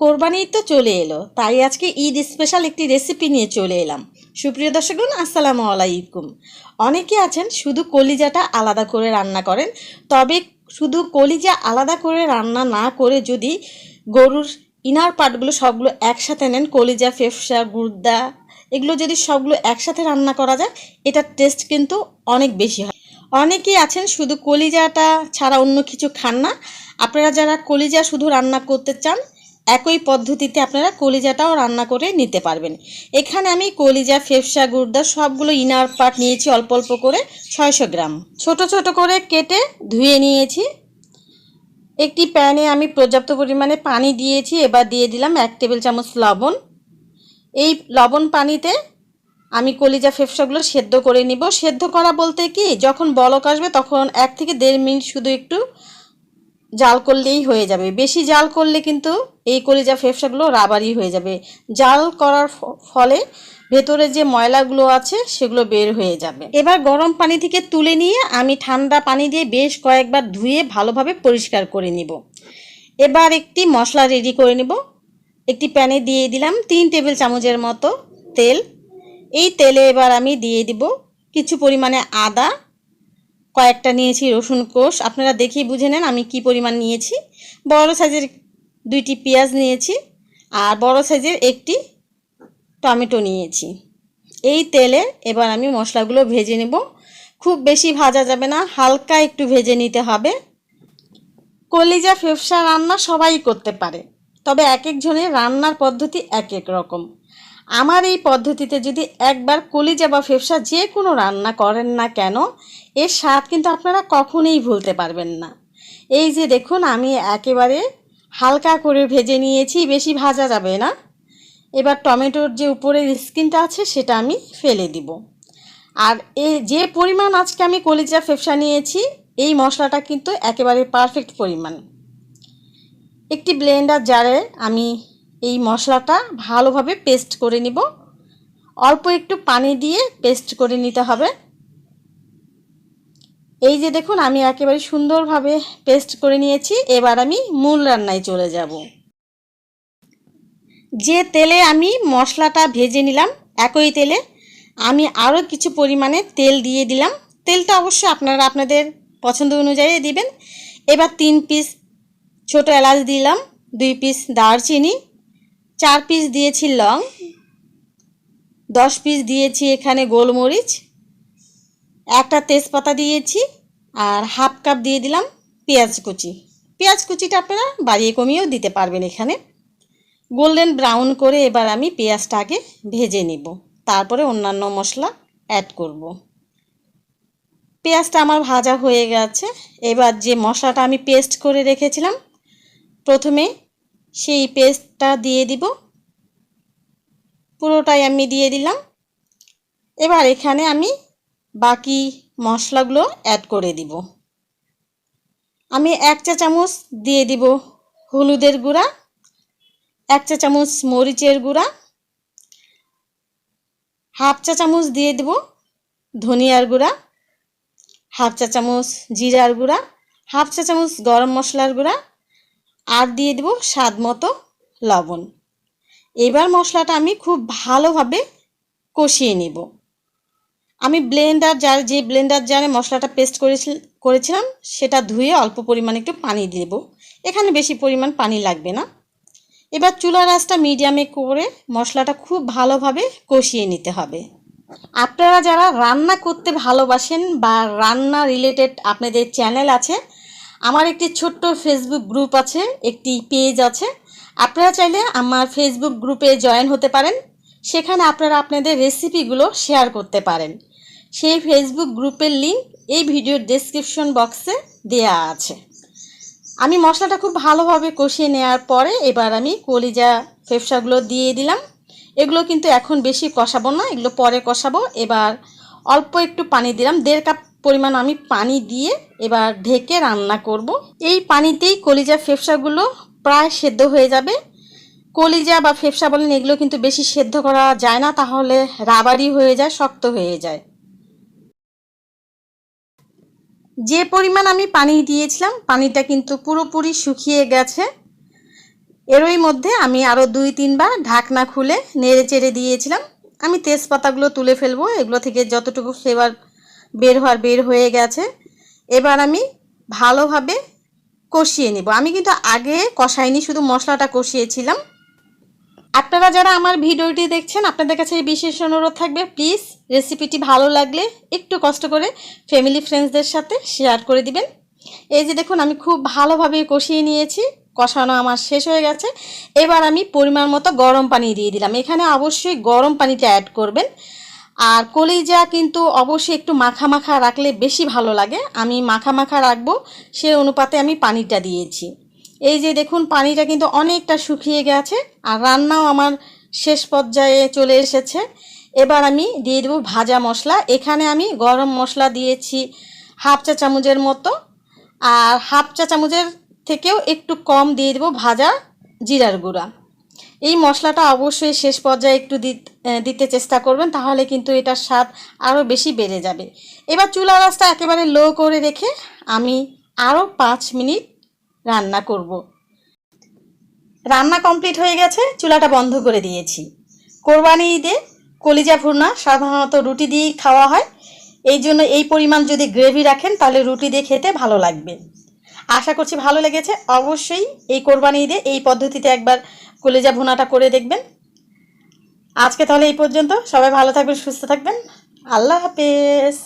কোরবানি ঈদ তো চলে এলো, তাই আজকে ঈদ স্পেশাল একটি রেসিপি নিয়ে চলে এলাম। সুপ্রিয় দর্শকগণ, আসসালামু আলাইকুম। অনেকে আছেন, শুধু কলিজাটা আলাদা করে রান্না করেন, তবে শুধু কলিজা আলাদা করে রান্না না করে যদি গরুর ইনার পার্টগুলো সবগুলো একসাথে নেন, কলিজা, ফেফসা গুর্দা এগুলো যদি সবগুলো একসাথে রান্না করা যায় এটার টেস্ট কিন্তু অনেক বেশি হয়। অনেকেই আছেন, শুধু কলিজাটা ছাড়া অন্য কিছু খান না। আপনারা যারা কলিজা শুধু রান্না করতে চান একই পদ্ধতিতে আপনারা কলিজাটাও রান্না করে নিতে পারবেন। এখানে আমি কলিজা, ফেফসা গুর্দা সবগুলো ইনার পার্ট নিয়েছি অল্প অল্প করে ছয়শো গ্রাম। ছোট ছোট করে কেটে ধুয়ে নিয়েছি। একটি প্যানে আমি পর্যাপ্ত পরিমাণে পানি দিয়েছি। এবার দিয়ে দিলাম এক টেবিল চামচ লবণ। এই লবণ পানিতে আমি কলিজা, ফেফসাগুলো সেদ্ধ করে নিব। সেদ্ধ করা বলতে কি, যখন বলক আসবে তখন এক থেকে দেড় মিনিট শুধু একটু জাল করলেই হয়ে যাবে। বেশি জাল করলে কিন্তু এই কলিজা ফেফসাগুলো রাবারই হয়ে যাবে। জাল করার ফলে ভেতরে যে ময়লাগুলো আছে সেগুলো বের হয়ে যাবে। এবার গরম পানি থেকে তুলে নিয়ে আমি ঠান্ডা পানি দিয়ে বেশ কয়েকবার ধুয়ে ভালোভাবে পরিষ্কার করে নিব। এবার একটি মশলা রেডি করে নিব। একটি প্যানে দিয়ে দিলাম তিন টেবিল চামচের মতো তেল। এই তেলে এবার আমি দিয়ে দিব কিছু পরিমাণে আদা কয়েকটা নিয়েছি, রসুন কোষ। আপনারা দেখেই বুঝে নেন আমি কি পরিমাণ নিয়েছি। বড় সাইজের দুইটি পেঁয়াজ নিয়েছি আর বড় সাইজের একটি টমেটো নিয়েছি। এই তেলে এবার আমি মশলাগুলো ভেজে নেব। খুব বেশি ভাজা যাবে না, হালকা একটু ভেজে নিতে হবে। কলিজা ফেফসা রান্না সবাই করতে পারে, তবে এক একজনের রান্নার পদ্ধতি এক এক রকম। আমার এই পদ্ধতিতে যদি একবার কলিজা বা ফেফসা যে কোনো রান্না করেন না কেন, এর স্বাদ কিন্তু আপনারা কখনোই ভুলতে পারবেন না। এই যে দেখুন, আমি একেবারে হালকা করে ভেজে নিয়েছি, বেশি ভাজা যাবে না। এবার টমেটোর যে উপরের স্কিনটা আছে, সেটা আমি ফেলে দিব। আর এ যে পরিমাণ আজকে আমি কলিজা ফেফসা নিয়েছি, এই মশলাটা কিন্তু একেবারে পারফেক্ট পরিমাণ। একটি ব্লেন্ডার জারে আমি এই মশলাটা ভালোভাবে পেস্ট করে নিব। অল্প একটু পানি দিয়ে পেস্ট করে নিতে হবে। এই যে দেখুন, আমি একেবারে সুন্দরভাবে পেস্ট করে নিয়েছি। এবার আমি মূল রান্নায় চলে যাব। যে তেলে আমি মশলাটা ভেজে নিলাম, একই তেলে, আমি আরও কিছু পরিমাণে তেল দিয়ে দিলাম। তেলটা অবশ্যই আপনারা আপনাদের পছন্দ অনুযায়ী দিবেন। এবার তিন পিস ছোট এলাচ দিলাম, দুই পিস দারচিনি চার পিস দিয়েছি লং, দশ পিস দিয়েছি এখানে গোলমরিচ, একটা তেজপাতা দিয়েছি আর হাফ কাপ দিয়ে দিলাম পেঁয়াজ কুচি। পেঁয়াজ কুচিটা আপনারা বাড়িয়ে কমিয়েও দিতে পারবেন এখানে। গোল্ডেন ব্রাউন করে এবার আমি পেঁয়াজটা আগে ভেজে নিব, তারপরে অন্যান্য মশলা অ্যাড করব। পেঁয়াজটা আমার ভাজা হয়ে গেছে, এবার যে মশলাটা আমি পেস্ট করে রেখেছিলাম, প্রথমে সেই পেস্টটা দিয়ে দিব। পুরোটাই আমি দিয়ে দিলাম। এবার এখানে আমি বাকি মশলাগুলো অ্যাড করে দিব। আমি এক চা চামচ দিয়ে দিব হলুদের গুঁড়া, এক চা চামচ মরিচের গুঁড়া, হাফ চা চামচ দিয়ে দেব ধনিয়ার গুঁড়া, হাফ চা চামচ জিরার গুঁড়া, হাফ চা চামচ গরম মশলার গুঁড়া আর দিয়ে দেব স্বাদ মতো লবণ। এবার মশলাটা আমি খুব ভালোভাবে কষিয়ে নেব। আমি ব্লেন্ডার জার যে ব্লেন্ডার জারে মশলাটা পেস্ট করেছিল করেছিলাম, সেটা ধুয়ে অল্প পরিমাণে একটু পানি দেব। এখানে বেশি পরিমাণ পানি লাগবে না। এবার চুলার আঁচটা মিডিয়ামে করে মশলাটা খুব ভালোভাবে কষিয়ে নিতে হবে। আপনারা যারা রান্না করতে ভালোবাসেন বা রান্না রিলেটেড আপনাদের চ্যানেল আছে আমার একটি ছোট্ট ফেসবুক গ্রুপ আছে, একটি পেজ আছে। আপনারা চাইলে আমার ফেসবুক গ্রুপে জয়েন হতে পারেন। সেখানে আপনারা আপনাদের রেসিপিগুলো শেয়ার করতে পারেন। সেই ফেসবুক গ্রুপের লিঙ্ক এই ভিডিওর ডেসক্রিপশন বক্সে দেয়া আছে। আমি মশলাটা খুব ভালোভাবে কষিয়ে নেওয়ার পরে এবার আমি কলিজা ফেফসাগুলো দিয়ে দিলাম। এগুলো কিন্তু এখন বেশি কষাবো না, এগুলো পরে কষাবো। এবার অল্প একটু পানি দিলাম, দেড় কাপ পরিমাণ আমি পানি দিয়ে এবার ঢেকে রান্না করব। এই পানিতেই কলিজা ফেফসাগুলো প্রায় সেদ্ধ হয়ে যাবে। কলিজা বা ফেফসা বলেন এগুলো কিন্তু বেশি সেদ্ধ করা যায় না, তাহলে রাবারি হয়ে যায়, শক্ত হয়ে যায়। যে পরিমাণ আমি পানি দিয়েছিলাম, পানিটা কিন্তু পুরোপুরি শুকিয়ে গেছে। এরই মধ্যে আমি আরও দুই, তিনবার ঢাকনা খুলে নেড়ে চেড়ে দিয়েছিলাম। আমি তেজপাতাগুলো তুলে ফেলব, এগুলো থেকে যতটুকু ফ্লেভার বের হওয়ার, বের হয়ে গেছে। এবার আমি ভালোভাবে কষিয়ে নেব। আমি কিন্তু আগে কষাইনি, শুধু মশলাটা কষিয়েছিলাম। আপনারা যারা আমার ভিডিওটি দেখছেন, আপনাদের কাছে বিশেষ অনুরোধ থাকবে, প্লিজ রেসিপিটি ভালো লাগলে একটু কষ্ট করে ফ্যামিলি ফ্রেন্ডসদের সাথে শেয়ার করে দিবেন। এই যে দেখুন, আমি খুব ভালোভাবে কষিয়ে নিয়েছি, কষানো আমার শেষ হয়ে গেছে। এবার আমি পরিমাণ মতো গরম পানি দিয়ে দিলাম। এখানে অবশ্যই গরম পানিটা অ্যাড করবেন। আর কলিজা কিন্তু অবশ্যই একটু মাখা মাখা রাখলে বেশি ভালো লাগে। আমি মাখা মাখা রাখব, সে অনুপাতে আমি পানিটা দিয়েছি। এই যে দেখুন, পানিটা কিন্তু অনেকটা শুকিয়ে গেছে আর রান্নাও আমার শেষ পর্যায়ে চলে এসেছে। এবার আমি দিয়ে দেবো ভাজা মশলা। এখানে আমি গরম মশলা দিয়েছি হাফ চা চামচের মতো। আর হাফ চা চামচের থেকেও একটু কম দিয়ে দেবো ভাজা জিরার গুঁড়া। এই মশলাটা অবশ্যই শেষ পর্যায়ে একটু দিতে চেষ্টা করবেন, তাহলে কিন্তু এটার স্বাদ আরও বেশি বেড়ে যাবে। এবার চুলা রাসটা একেবারে লো করে রেখে আমি আরও পাঁচ মিনিট রান্না করব। রান্না কমপ্লিট হয়ে গেছে, চুলাটা বন্ধ করে দিয়েছি। কোরবানি ঈদে কলিজা ভুনা সাধারণত রুটি দিয়েই খাওয়া হয়। এই জন্য এই পরিমাণ যদি গ্রেভি রাখেন, তাহলে রুটি দিয়ে খেতে ভালো লাগবে। আশা করছি ভালো লেগেছে। অবশ্যই এই কোরবানি ঈদে এই পদ্ধতিতে একবার কলিজা ভুনাটা করে দেখবেন। আজকে তাহলে এই পর্যন্ত। সবাই ভালো থাকবেন, সুস্থ থাকবেন। আল্লাহ হাফেজ।